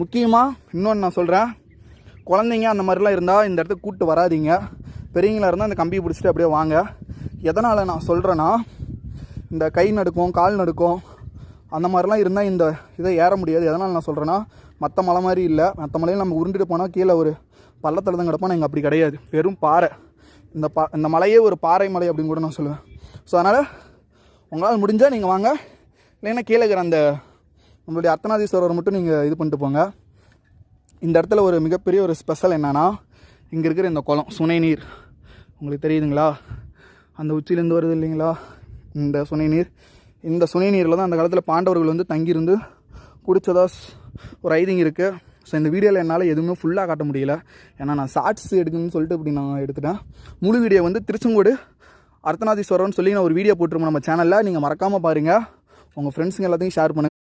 முக்கியமாக இன்னொன்று நான் சொல்கிறேன் குழந்தைங்க அந்த மாதிரிலாம் இருந்தால் இந்த இடத்துக்கு கூப்பிட்டு வராதீங்க. பெரியவங்களாக இருந்தால் அந்த கம்பியை பிடிச்சிட்டு அப்படியே வாங்க. எதனால் நான் சொல்கிறேன்னா இந்த கை நடுக்கும் கால் நடுக்கும் அந்த மாதிரிலாம் இருந்தால் இந்த இதை ஏற முடியாது. எதனால் நான் சொல்கிறேன்னா மற்ற மலை மாதிரி இல்லை. மற்ற மலையில் நம்ம உருண்டுட்டு போனால் கீழே ஒரு பள்ளத்தில் தான் கிடப்போம். இங்கே அப்படி கிடையாது. வெறும் பாறை. இந்த பா இந்த மலையே ஒரு பாறை மலை அப்படின்னு கூட நான் சொல்லுவேன். ஸோ அதனால் உங்களால் முடிஞ்சால் நீங்கள் வாங்க. இல்லைன்னா கீழே இருக்கிற அந்த நம்மளுடைய அர்த்தநாதீஸ்வரர் மட்டும் நீங்கள் இது பண்ணிட்டு போங்க. இந்த இடத்துல ஒரு மிகப்பெரிய ஒரு ஸ்பெஷல் என்னென்னா இங்கே இருக்கிற இந்த குளம் சுனை நீர். உங்களுக்கு தெரியுதுங்களா? அந்த உச்சியிலேருந்து வருது இல்லைங்களா? இந்த சுனை நீர். இந்த சுனை நீரில் தான் அந்த காலத்தில் பாண்டவர்கள் வந்து தங்கியிருந்து குடித்ததா ஒரு ஐதிங் இருக்குது ஸோ இந்த வீடியோவில் என்னால் எதுவுமே ஃபுல்லாக காட்ட முடியல. ஏன்னா நான் ஷார்ட்ஸ் எடுக்கணும்னு சொல்லிட்டு இப்படி நான் எடுத்துட்டேன். முழு வீடியோ வந்து திருச்செங்கோடு அர்த்தநாதீஸ்வரர்னு சொல்லி நான் ஒரு வீடியோ போட்டிருப்போம் நம்ம சேனலில் நீங்கள் மறக்காமல் பாருங்கள் உங்கள் ஃப்ரெண்ட்ஸுங்க எல்லாத்தையும் ஷேர் பண்ணுங்கள்